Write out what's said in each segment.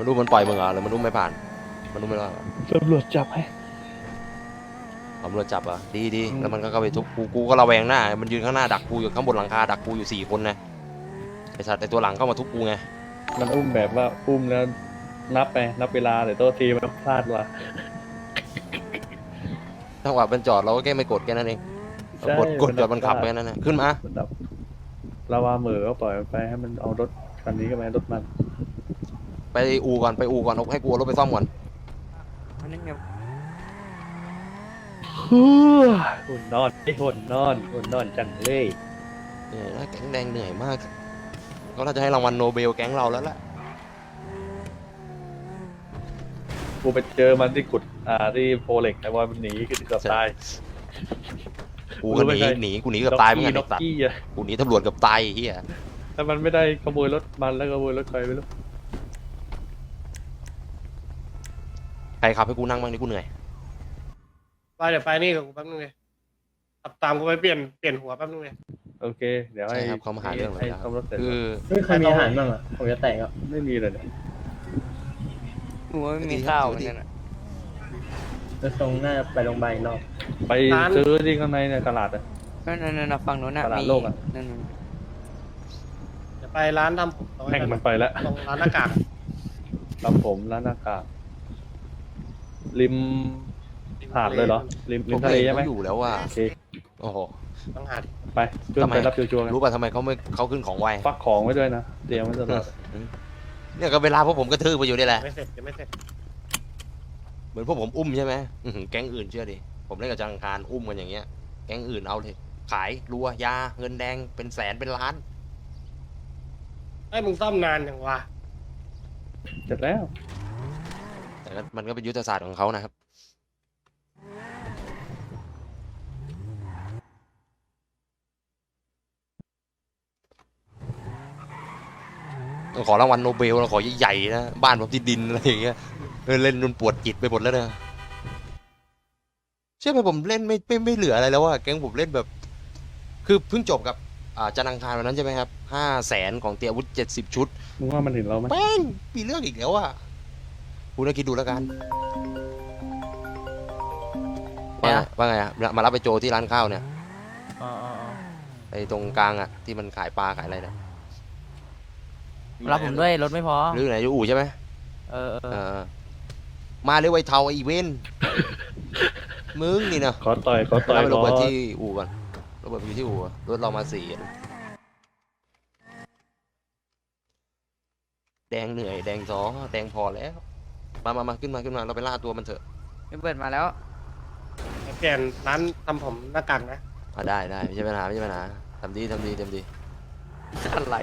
มันรู้มันปล่อยมึงเหรอหรือมันรู้ไม่ผ่าน มันรู้ไม่รอดเหรอตำรวจจับให้ตำรวจจับเหรอะดีดีอืมแล้วมันก็เข้าไปทุบกูกูก็ระแวงหน้า มันยืนข้างหน้าดักกูอยู่ข้างบนหลังคาดักกูอยู่สี่คนนะไอ้สัตว์ไอ้ตัวหลังเข้ามาทุบกูไงมันอุ้มแบบว่าอุ้มแล้วนับไปนับเวลาแต่โตัวทีมันพลาดว่ะ จังหวะมันจอดเราก็แค่ไม่กดแค่นั้นเองเรากดกดจอดมันขับไปแค่นั้นนะขึ้นมา มันดับลาวาเหมือก็ปล่อยมันไปให้มันเอารถคันนี้ก็ไปรถมัน ไปอู่ก่อนไปอู่ก่อนเอาให้กูเอารถไปซ่อมก่อนอันนี้ไงหุ่นนอนไอ้หุ่นนอนหุ่นนอนจังเลยเหนื่อยนะแก๊งแดงเหนื่อยมากก็น่าจะให้รางวัลโนเบลแก๊งเราแล้วล่ะกูไปเจอมันที่ขุดอ่าที่โพเล็กแต่ว่ามันหนีคือเกือบตายกูก็หรู้นีไหมใครหนีกูหนีเกับตายเหมือนกันน็ไอ้อกสัตว์กี้อะกูหนีตำรวจเกับตายไอ้เฮียถ้ามันไม่ได้ขโมยรถมันแล้วขโมยรถใครไม่รู้ ใครขับให้กูนั่งบ้างนี่กูเหนื่อย ไปเดี๋ยวไปนี่กับกูแป๊บนึงเลยขับตามกูไปเปลี่ยนเปลี่ยนหัวแป๊บนึงเลยโอเค เดี๋ยวให้ใช่ครับเขามาหาเรื่องเลยให้ครับ ซ่อมรถเสร็จคือ ไม่เคยมีอาหารบ้างอะผมจะแตกอะไม่มีเลยเนี่ยหนูว่าไม่มีข้าวเหมือนกันอะแล้วทรงน่าจะไปโรงพยาบาลอีกรอบไปซื้อที่ข้างในในตลาดอะ นั่นนั่นนั่นฝั่งนู้นน่ะตลาดมีโลกอะ นั่นนั่นเดี๋ยวไปร้านทำผมตรงแม่งนั้นมันไปแล้วตรงร้านหน้ากากรับผมร้านหน้ากาก ริมหาดเลยเหรอ ริมริผมมทะเลเห็นใช่ไหมเขาอยู่แล้วว่าโอเคโอ้โหต้องหาดิไปขึ้นทำไมไปรับชัวร์ๆกันรู้ป่ะทำไมเขาไม่เขาขึ้นของไวฟักของไว้ด้วยนะเตรียมไว้ตลอดเนี่ยก็เวลาพวกผมกระทืบไปอยู่นี่แหละไม่เสร็จยังไม่เสร็จเหมือนพวกผมอุ้มใช่ไหมอื้อหือแก๊งอื่นเชื่อดิผมเล่นกับจังคารอุ้มกันอย่างเงี้ยแก๊งอื่นเอาเลยขายรัวยาเงินแดงเป็นแสนเป็นล้านไอ้ยมึงซ่อมนานอย่างวะเสร็จแล้ว แต่ก็มันก็เป็นยุทธศาสตร์ของเขานะครับต้องขอรางวัลโนเบลเราขอใหญ่ๆนะ บ้านผมที่ดินอะไรอย่างเงี้ยเออเล่นจนปวดจิตไปหมดแล้วเนี่ยเชื่อไหมผมเล่นไม่ไม่ไม่เหลืออะไรแล้วอะแก๊งผมเล่นแบบ คือเพิ่งจบกับอ่าจันทร์อังคารวันนั้นใช่ไหมครับห้าแสนของเตียอาวุธเจ็ดสิบชุดมึงว่ามันเห็นเราไหมแป้งมีเรื่องอีกแล้วอะ คุณต้องคิดดูแล้วกันว่าไงว่าไงอะมารับไปโจที่ร้านข้าวเนี่ยอ๋ออ๋อไอ้ตรงกลางอะที่มันขายปลาขายอะไรเนี่ยรับผมด้วยรถไม่พอ หรือไหนอยู่อู่ใช่ไหมเออเออเออมาเลยไวเทาไอเวนมึงนี่นะขอต่อยขอต่อเรายไปรระอเบิดที่อู่ก่อนระเบิดอยู่ที่อู่อะรถเรามาสี่อันแดงเหนื่อยแดงท้อแดงพอแล้ว มามามาขึ้นมาขึ้นมาเราไปล่าตัวมันเถอะไม่เปิดมาแล้วไปเปลี่ยนร้านทำผมหน้ากากนะ อะได้ได้ไม่ใช่ปัญหาไม่ใช่ปัญหาทำดีทำดีทำดี อะไร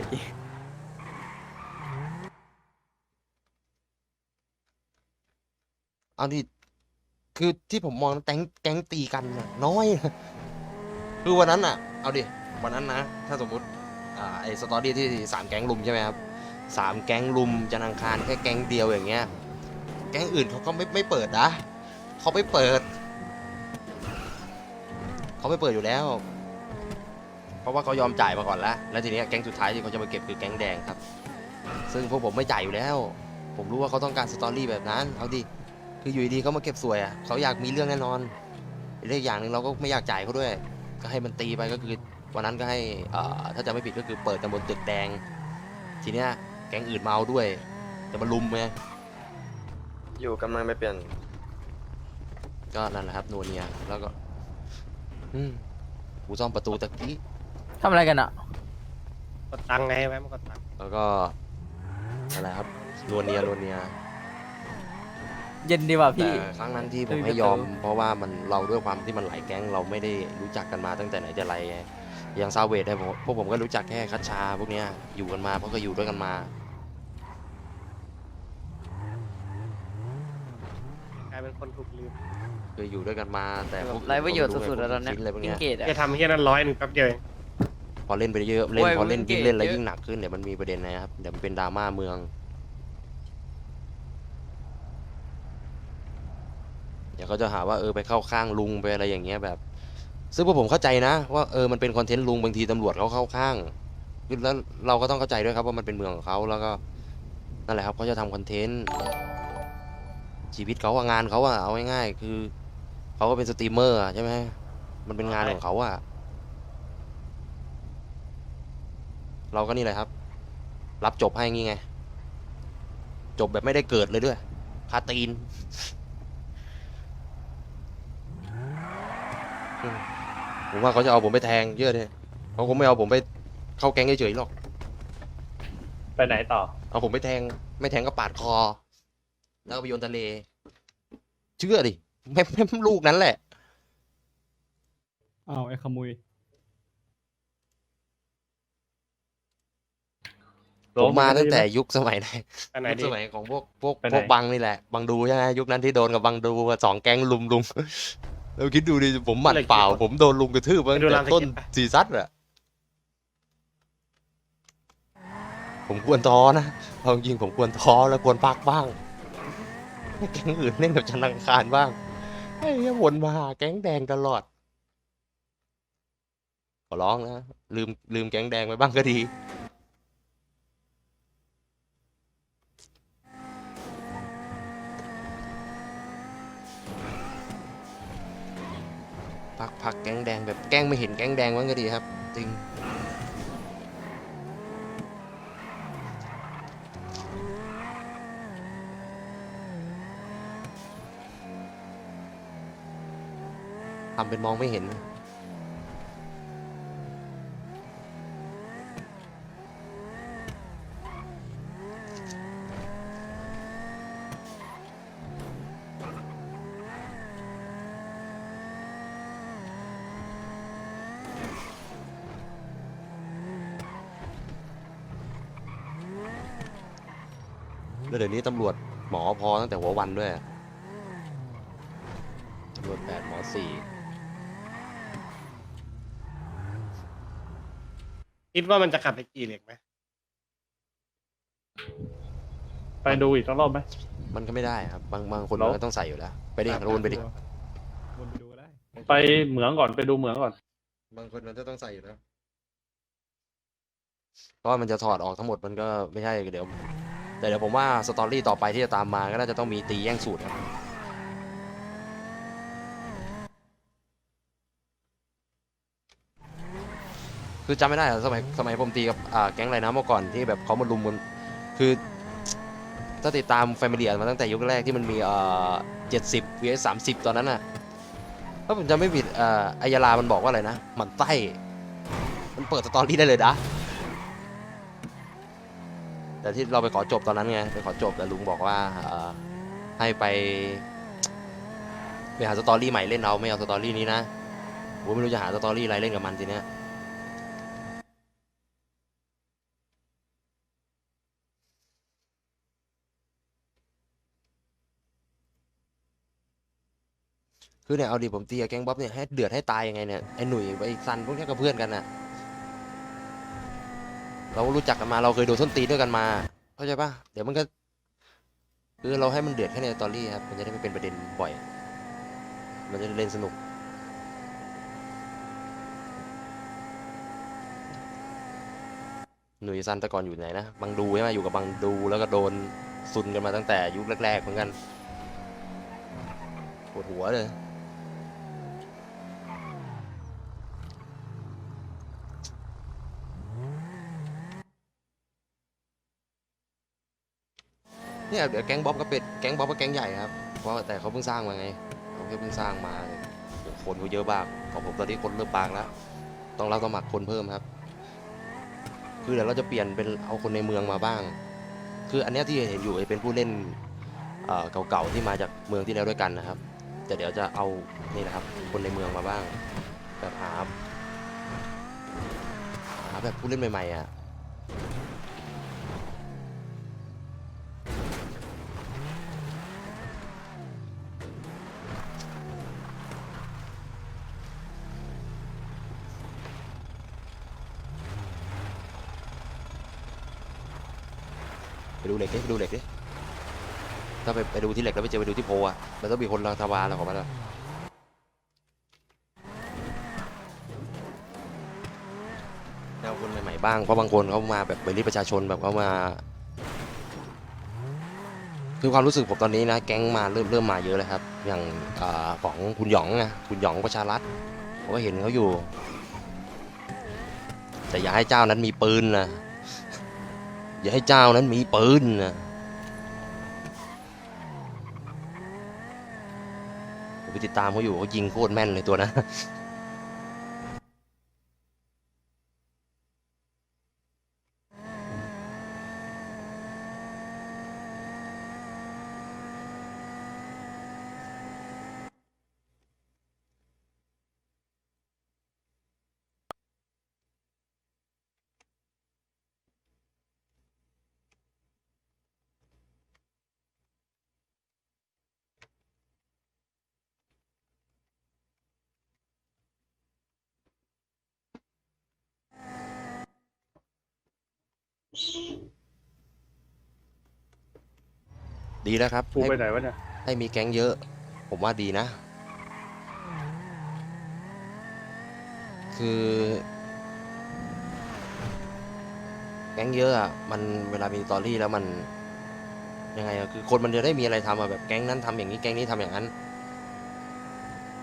เอาที่คือที่ผมมองแก๊งแก๊งตีกันน่ะน้อยนะคือวันนั้นอะ เอาดิ วันนั้นนะ ถ้าสมมุติ อ่า ไอ้สตอรี่ที่สามแก๊งลุมใช่ไหมครับสามแก๊งลุมจันทร์อังคารแค่แก๊งเดียวอย่างเงี้ยแก๊งอื่นเขาก็ไม่ไม่เปิดนะเขาไม่เปิดเขาไม่เปิดอยู่แล้ว เพราะว่าเขายอมจ่ายมาก่อนแล้ว แล้วทีนี้แก๊งสุดท้ายที่เขาจะมาเก็บคือแก๊งแดงครับ ซึ่งพวกผมไม่จ่ายอยู่แล้ว ผมรู้ว่าเขาต้องการสตอรี่แบบนั้นเอาดิคืออยู่ดีเขามาเก็บสวยอะเขาอยากมีเรื่องแน่นอนอีกอย่างหนึ่งเราก็ไม่อยากจ่ายเขาด้วย ก็ให้มันตีไปก็คือวันนั้นก็ให้เอ่อถ้าจะไม่ผิดก็คือเปิดกันบนตึกแดง ทีเนี้ยแก๊งอื่นมาเอาด้วย แต่มันลุมไง อยู่กำลังไปเปลี่ยนก็นั่นแหละครับนัวเนียแล้วก็อืมกูซ่อมประตูตะกี้ทำอะไรกันอะ กดตังค์ไงไว้มากดตังค์แล้วก็อะไรครับนัวเนียนัวเนียเย็นดีว่ะพี่แต่ครั้งนั้นที่ผไม่มมีให้ยอม ประตู เพราะว่ามันเราด้วยความที่มันหลายแก๊งเราไม่ได้รู้จักกันมาตั้งแต่ไหนแต่ไรไงอย่างซาเวดเนี่ยผมพวกผมก็รู้จักแค่คัชชาพวกเนี้ยอยู่กันมาเพราะก็อยู่ด้วยกันมา กลาย เป็นคนถูกลืมเคยอยู่ด้วยกันมาแต่พวกไรประโยชน์สุดๆแล้วตอนเนี้ยฟิอะไรพวกกิเนี้นยเกตอะจะทำเฮียนั้นร้อยหนึ่งแป๊บเดียวเองพอเล่นไปเยอะเล่นโอ้ยพอเล่นมันยิ่งเกรดเล่นแล้วเยอะยิ่งหนักขึ้นเดี๋ยวมันมีประเด็นนะครับเดี๋ยวมันเป็นดราม่าเมืองเดี๋ยวเขาจะหาว่าเออไปเข้าข้างลุงไปอะไรอย่างเงี้ยแบบ ซึ่งพวกผมเข้าใจนะ ว่าเออมันเป็นคอนเทนต์ลุงบางทีตำรวจเขาเข้าข้างคือแล้วเราก็ต้องเข้าใจด้วยครับว่ามันเป็นเมืองของเขาแล้วก็นั่นแหละครับเขาจะทำคอนเทนต์ ชีวิตเขาอะงานเขาอะเอาง่ายๆคือเขาก็เป็นสตรีมเมอร์อะใช่ไหมมันเป็นงานของเขาอะเราก็นี่แหละครับ รับจบให้งี้ไง จบแบบไม่ได้เกิดเลยด้วยคาตีนอืมผมว่าเขาจะเอาผมไปแทงเยอะเลยเขาคงไม่เอาผมไปเข้าแก๊งเฉยๆหรอก ไปไหนต่อ เอาผมไปแทง ไม่แทงก็ปาดคอ แล้วก็ไปโยนทะเล เชื่อดิแม่แม่ลูกนั้นแหละ อ้าวไอ้ขโมยผมมาตั้งแต่ยุคสมัยไหนอันไหนยุคดี สมัยของพวกพวกไปไหน พวกบังนี่แหละ บังดูใช่ไหมยุคนั้นที่โดนกับบังดูสองแก๊งลุมลุม แล้วคิดดูดิผมหมัดเปล่า ผมโดนลุมกระทืบมาตั้งแต่ต้นซีซั่นอะผมควรท้อนะเอาจริงๆผมควรท้อแล้วควรพักบ้างให้ แก๊งอื่นเล่นกับจันทร์อังคารบ้างไอ้เหี้ยวนมาหาแก๊งแดงตลอด ขอร้องนะ ลืมลืมแก๊งแดงไปบ้างก็ดี พักพักแก๊งแดงแบบแกล้งไม่เห็นแก๊งแดงบ้างก็ดีครับ จริง ทำเป็นมองไม่เห็น แล้วเดี๋ยวนี้ตำรวจหมอพอตั้งแต่หัววันด้วยตำรวจแปดหมอสี่ คิดว่ามันจะขับไปกี่เหล็กไหมไปดูอีกสักรอบไหม มันก็ไม่ได้ครับ บางบางคนแล้วมันก็ต้องใส่อยู่แล้ว ไปดิโรนไปดิ วนไปดูก็ได้ ไปเหมืองก่อนไปดูเหมืองก่อน บางคนมันจะต้องใส่อยู่แล้ว เพราะว่ามันจะถอดออกทั้งหมดมันก็ไม่ใช่เดี๋ยว แต่เดี๋ยวผมว่าสตอรี่ต่อไปที่จะตามมาก็น่าจะต้องมีตีแย่งสูตรครับ คือจำไม่ได้อะสมัยสมัยผมตีกับอ่าแก๊งไรนะเมื่อก่อนที่แบบเขามาลุมกันคือถ้าติดตามแฟมิเลียมาตั้งแต่ยุคแรกที่มันมีเอ่อเจ็ดสิบ vs สามสิบตอนนั้นน่ะถ้าผมจำไม่ผิดเอ่ออายาลามันบอกว่าอะไรนะหมันไส้มันเปิดสตอรี่ได้เลยนะแต่ที่เราไปขอจบตอนนั้นไงไปขอจบแต่ลุงบอกว่าเอ่อให้ไปไปหาสตอรี่ใหม่เล่นเอาไม่เอาสตอรี่นี้นะผมไม่รู้จะหาสตอรี่อะไรเล่นกับมันทีเนี้ย คือเนี่ยเอาดิผมตีกับแก๊งบ๊อบเนี่ยให้เดือดให้ตายยังไงเนี่ยไอ้หนุ่ยไอ้ซันพวกเนี้ยก็เพื่อนกันน่ะ เรารู้จักกันมาเราเคยโดนส้นตีนด้วยกันมาเข้าใจปะเดี๋ยวมันก็ คือเราให้มันเดือดแค่ในตอรี่ครับมันจะได้ไม่เป็นประเด็นบ่อย มันจะได้เล่นสนุกหนุ่ยซันแต่ก่อนอยู่ไหนนะบังดูใช่ไหมอยู่กับบังดูแล้วก็โดนซุนกันมาตั้งแต่ยุคแรกๆเหมือนกันปวดหัวเลย เนี่ยเดี๋ยวแก๊งบ๊อบก็เป็นแก๊งบ๊อบก็แก๊งใหญ่ครับเพราะแต่เขาเพิ่งสร้างมาไงเขาแค่เพิ่งสร้างมาคนเขาเยอะมากของผมตอนนี้คนเริ่มบางแล้วต้องรับสมัครคนเพิ่มครับ คือเดี๋ยวเราจะเปลี่ยนเป็นเอาคนในเมืองมาบ้าง คืออันนี้ที่เห็นอยู่เป็นผู้เล่นเอ่อเก่าๆที่มาจากเมืองที่แล้วด้วยกันนะครับแต่เดี๋ยวจะเอานี่นะครับ คนในเมืองมาบ้างแบบหาหาแบบผู้เล่นใหม่ๆอะ เหล็กดิไปดูเหล็กดิถ้าไปไปดูที่เหล็กแล้วไปเจอไปดูที่โพอะมันต้องมีคนรังทวารของมันอะเอาคนใหม่ๆบ้างเพราะบางคนเขามาแบบบริประชาชนแบบเขามาคือความรู้สึกผมตอนนี้นะแก๊งมาเริ่มเริ่มมาเยอะเลยครับ อย่างอของคุณหยองนะคุณหยองประชารัฐผมก็เห็นเขาอยู่ แต่อย่าให้เจ้านั้นมีปืนนะ อย่าให้เจ้านั้นมีปืนนะผมไปติดตามเขาอยู่เขายิงโคตรแม่นเลยตัวนะ ดีแล้วครับกูให้ไปไหนวะเนี่ย ให้มีแก๊งเยอะ ผมว่าดีนะ คือ แก๊งเยอะอะมันเวลามีสตอรี่แล้วมัน ยังไงอะคือคนมันจะได้มีอะไรทำอะแบบแก๊งนั้นทำอย่างนี้แก๊งนี้ทำอย่างนั้น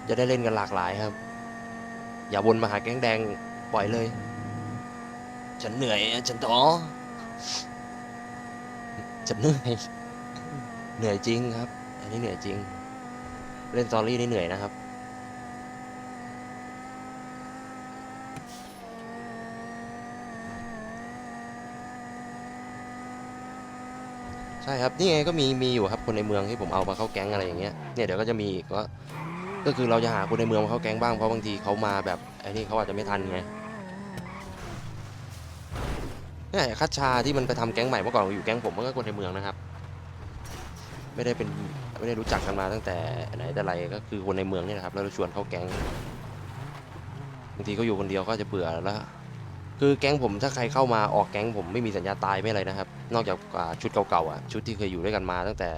จะได้เล่นกันหลากหลายครับ อย่าวนมาหาแก๊งแดงปล่อยเลย ฉันเหนื่อยอะฉันท้อ ฉันเหนื่อยเหนื่อยจริงครับ อันนี้เหนื่อยจริง เล่นสตอรี่นี่เหนื่อยนะครับ ใช่ครับ นี่ไงก็มีมีอยู่ครับคนในเมืองที่ผมเอามาเข้าแก๊งอะไรอย่างเงี้ย เนี่ยเดี๋ยวก็จะมีอีกก็ ก็คือเราจะหาคนในเมืองมาเข้าแก๊งบ้างเพราะบางทีเขามาแบบไอ้นี่เขาอาจจะไม่ทันไง เนี่ยคัชชาที่มันไปทำแก๊งใหม่เมื่อก่อนอยู่แก๊งผมมันก็คนในเมืองนะครับ ไม่ได้เป็นไม่ได้รู้จักกันมาตั้งแต่ไหนแต่ไรก็คือคนในเมืองนี่แหละครับแล้วเราชวนเข้าแก๊งบางทีเขาอยู่คนเดียวก็จะเบื่อแล้วคือแก๊งผมถ้าใครเข้ามาออกแก๊งผมไม่มีสัญญาตายไม่อะไรนะครับ นอกจากชุดเก่าๆอะชุดที่เคยอยู่ด้วยกันมาตั้งแต่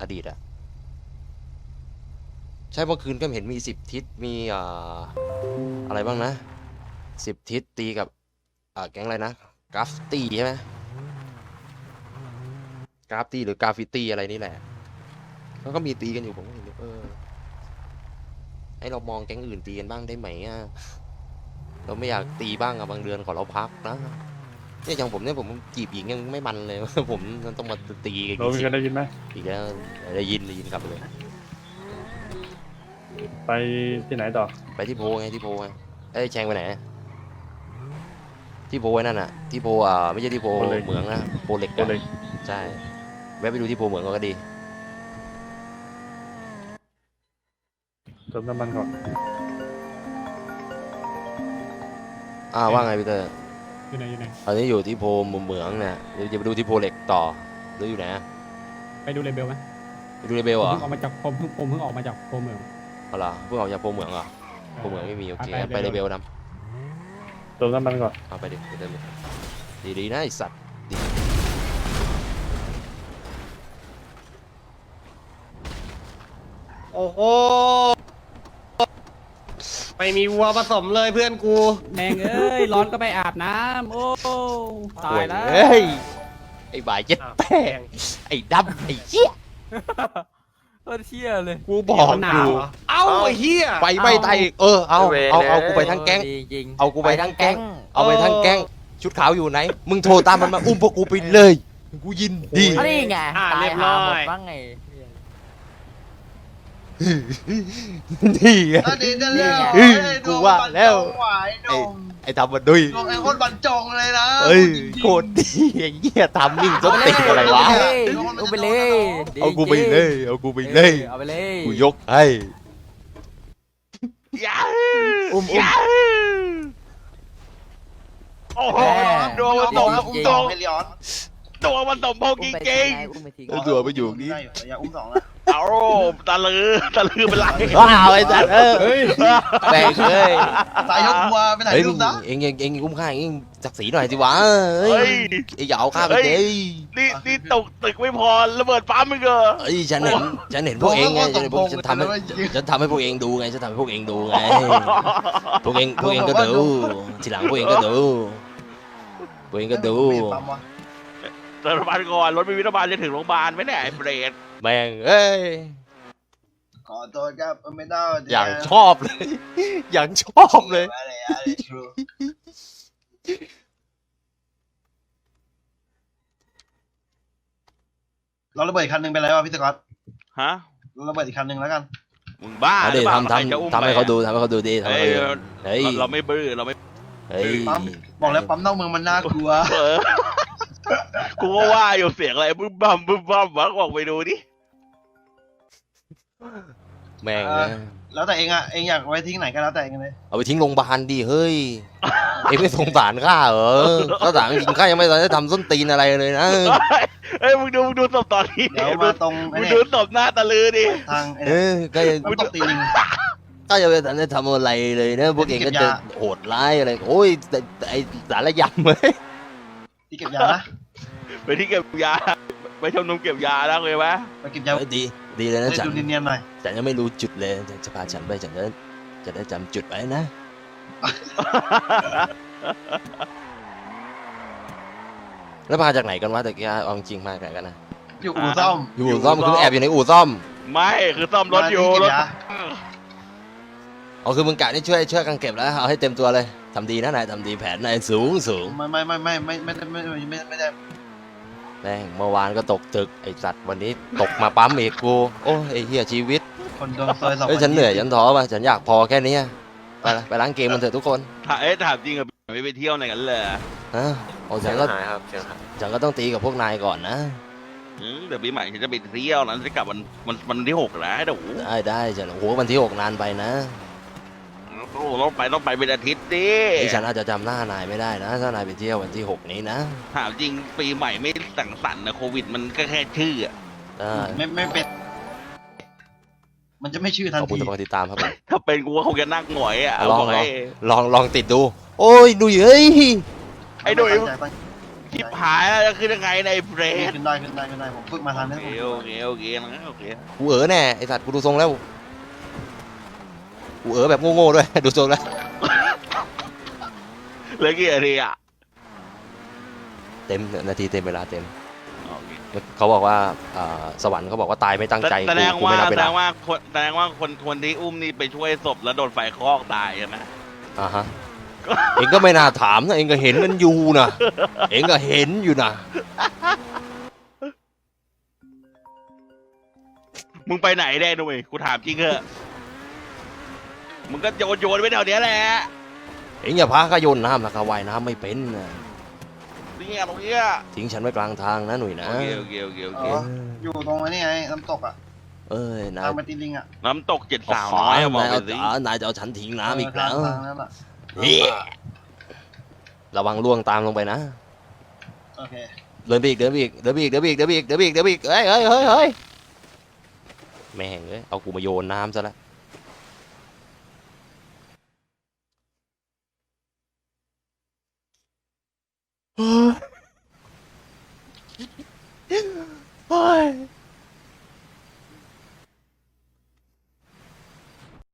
อดีตอะใช่เมื่อคืนก็เห็นมีสิบทิศมีอ่าอะไรบ้างนะสิบทิศตีกับอ่าแก๊งอะไรนะ กราฟตี้ใช่ไหมกราฟตี้หรือกราฟิตี้อะไรนี่แหละเขาก็มีตีกันอยู่ผมก็เห็นอยู่เออให้เรามองแก๊งอื่นตีกันบ้างได้ไหมอะเราไม่อยากตีบ้างอะบางเดือนขอเราพักนะเนี่ยอย่างผมเนี่ยผมจีบหญิงยังไม่มันเลย ผมต้องมาตีกันเรามีกันได้ยินไหมอีกแล้วได้ยินได้ยินกลับไปเลย ไปที่ไหนต่อ ไปที่โพไงที่โพไงเอ้ยแชงไปไหน ที่โพไว้นั่นอะที่โพอ่าไม่ใช่ที่โพเหมืองนะโพเหล็กตัวอะเล็กใช่แวะไปดูที่โพเหมืองก็ดี เติมน้ำมันก่อนอ่าว่าไงพี่เตอร์อยู่ไหนอยู่ไหนตอนนี้อยู่ที่โพเหมืองเนี่ยเดี๋ยวจะไปดูที่โพเหล็กต่อหรืออยู่ไหนอะไปดูเลเบลไหมไปดูเลเบลผมเหรอเพิ่งออกมาจากผมเพิ่งผมเพิ่งออกมาจากโพเมืองเอาเหรอเพิ่งออกจากโพเหมืองเหรอโพเหมืองไม่มีโอเคไปเลเบลนำ เติมน้ำมันก่อนเอาไปดิไปเดินเลยดีดีๆนะไอสัตว์ดีโอ้โห ไม่มีวัวผสมเลยเพื่อนกู แม่งเอ้ย ร้อนก็ไปอาบน้ำโอ้ตายแล้วเฮ้ยไอ้บ่ายเจ็ดอ้าวแป้งไอ้ดำไอ้เหี้ย ก็เที่ยเลย กูบอกมันหนาอวยู่เหรอเอ้าไอ้เหี้ยไฟไหม้ไตอีกเออเอาเอาเอากูไปทั้งแก๊ง ดีจริงเอากูไปทั้งแก๊ง เอาไปทั้งแก๊ง ชุดขาวอยู่ไหน มึงโทรตามมันมาอุ้มพวกกูไปเลย กูยินดี อันนี้ไงอ่าตายเรียบหาร้อหมดยบ้างไง นี่ไง อันนี้จะเรียกอืมไอ้กูว่าแล้วหวายดงไอ้ทำมันดุยดงไอ้คนบรรจงเลยนะเอ้ยจริงๆโคตรดีไอ้เหี้ยทำนิ่งต้นติดอะไรวะ เอาไปเลยดีเอากูไปจริงเลย เอากูไปเลย เอาไปเลยกูยกให้อุ้มอุ้มโอ้โหดวงมันตกนะอุ้มสองไอ้เหลียน ตัวมันสมพงษ์อุ้มจไปริงทิ้งไงอุ้มไปทิ้งเอาตัวไปอยู่นี่ ได้อยู่อย่าอุ้มสองนะๆเอาตะลือตะลือเป็นไรว้าวไอ้สัตว์เออแบ่งเลยสายยกวัวไปไหนเฮ้ยลูกนะเองเองเองอุ้มข้าเองศักดิ์ศรีหน่อยสิวะเฮ้เฮ้ยย ไอ้อย่าเอาข้าไปเฮ้ยเด้นี่นี่ตกตึกไม่พอระเบิดปั๊มอีกเหรอเอ้ยฉันเห็นฉันเห็นพวกเองไงฉันพวกฉันทำให้ฉันทำให้พวกเองดูไงฉันทำให้พวกเองดูไงพวกเองพวกเองก็ดูทีหลังพวกเองก็ดูพวกเองก็ดู เติมน้ำมันก่อนรถไม่มีน้ำมันจะถึงโรงพยาบาลไหมเนี่ยไอ้เบรดแม่งเอ้ย ขอโทษครับไม่ได้อย่างชอบเลย อย่างชอบเลย อะไรอะไร true เราระเบิดอีกคันหนึ่งไปแล้วพี่สกอตฮะเราระเบิดอีกคันหนึ่งแล้วกัน มึงบ้าเอาหรืดิอเปล่าทำใครจะอุ้มทำทำให้ไปเขาอะดูทำให้เขาดูดิทำเฮ้ให้ยเขาดูเฮ้ยเราเราไม่บื้อเราไม่ เฮ้ย ปั๊มบอกแล้วปั๊มนอกเมืองมันน่ากลัว เออ กูก็ว่าอยู่เสียงอะไรบึ้มบัมบึ้มบัมวะบอกไปดูดิแม่งเออนะแล้วแต่เองอะเองอยากไว้ทิ้งไหนก็แล้วแต่เองเลยเอาไปทิ้งโรงพยาบาลดิเฮ้ยเอ็งไม่สงสารข้าเหรอถ้าสารจริงข้ายังไม่ทันได้ทำส้นตีนอะไรเลยนะเอ้ยมึงดูมึงดูศพตอนนี้เดี๋ยวมึมางตรงไอ้มึงนี่ดูศพหน้าตะลือดิ ทางไอ้เออก็ยังน้ำตกตีลิงก็ยังไม่ทันได้ทำอะไรเลยนะพวกเองก็จะโหดร้ายอะไรโอ้ยแต่แต่ไอสารยำเว้ย ที่เก็บยานะไปที่เก็บยา ไปชมนุมเก็บยาแล้วเลยไหมไปเก็บยาเฮ้ยดี ดีเลยนะได้ฉันดูเนียนๆหน่อยฉันยังไม่รู้จุดเลยจะพาฉันไปฉันจะจะได้จำจุดไว้นะ แล้วมาจากไหนกันวะแต่กี้เอาจริงๆมาจากไหนกันนะอยู่อู่ซ่อมอยู่อู่ซ่อมคือแอบอยู่ในอู่ซ่อม ไม่คือซ่อมรถอยู่มาที่รเก็ถบยา เอาคือมึงกะนี่ช่วยช่วยกันเก็บแล้วเอาให้เต็มตัวเลยทำดีนะนายทำดีแผนนายสูงสูงไม่ไม่ไม่ไม่ไม่ไม่ได้ไม่ไม่ไม่ไม่ได้แม่งเมื่อวานก็ตกตึกไอสัตว์วันนี้ตกมาปั๊มอีกกูโอ้ไอเหี้ยชีวิตคนโดนซอยสองเฮ้ยฉันเหนื่อยฉันท้อป่ฉันอยากพอแค่นี้อะไปละไปล้างเกมมันเถอะทุกคนถามเอ๊ะถามจริงเหรอไม่ไปเที่ยวไหนกันเลยฮะเอาฉันก็ฉันก็ต้องตีกับพวกนายก่อนนะเดี๋ยวปีใหม่ฉันจะไปเที่ยวนั้นจะกลับวันวันวันที่หกนะเดี๋ยวได้ได้ฉันโอ้โหวันที่หกนานไปนะ โอ้ต้องไปต้องไปเป็นอาทิตย์ดินี่ฉันอาจจะจำหน้านายไม่ได้นะ ถ้านายไปเที่ยววันที่หกนี้นะถามจริงปีใหม่ไม่สังสรรค์นะโควิดมันก็แค่ชื่ออะได้ไม่ไม่เป็น มันจะไม่ชื่อทันขอบคุณทีสำหรับการติดตามครับถ้าเป็นกูก็คงจะนั่งหงอยอะลองบอกให้ลองลองติดดู โอ้ยดูเฮ้ยไอ้หนุ่ยตั้งใจตั้งใจทิพหายแล้วจะขึ้นยังไงในเบรดขึ้นได้ขึ้นได้ขึ้นได้ผมฝึกมาทางโอนี้เคผมโอเคโอเคนะโอเคกูเอ๋อแน่ไอสัตว์กูดูทรงแล้ว กูเอ๋อแบบโง่ๆด้วย ดูทรงแล้วเหลือกี่นาทีอะเต็มนาทีเต็มเวลาเต็มโอเคเขาบอกว่าอ่าสวรรค์เขาบอกว่าตายไม่ตั้งใจแสดงกูว่าไม่นับแสเวดลางว่าคนแสดงว่าคนคนที่อุ้มนี่ไปช่วยศพแล้วโดนไฟคลอกตายใช่ไหมอ่าฮะเองก็ไม่น่าถามนะเองก็เห็นมันอยู่นะเองก็เห็นอยู่นะมึงไปไหนได้หนุ่ยกูถามจริงเหอะ มึงก็โยนโยนไว้แถวเนี้ยแหละ เองอย่าพาข้าโยนน้ำนะข้าว่ายน้ำไม่เป็นนะเนี่ยตรงเนี้ยทิ้งฉันไว้กลางทางนะหนุ่ยนะ โอเคโอเคโอเคโอเคอ๋อ อยู่ตรงไอ้นี่ไงน้ำตกอะเอ้ยนายทางไปตีลิงอะน้ำตกเจ็ดสาวขอน้อยอะบอกนายไปเอาสิอ๋อนายจะเอาฉันทิ้งน้ำอีกแล้วทางทางนั้นอะเฮ้ยระวังล่วงตามลงไปนะ โอเคเดินไปอีกเดินไปอีกเดินไปอีกเดินไปอีกเดินไปอีกเดินไปอีกเดินไปอีกเฮ้ยเฮ้ยเฮ้ยเฮ้ยแม่งเอ้ยเอากูมาโยนน้ำซะแ啊。哎。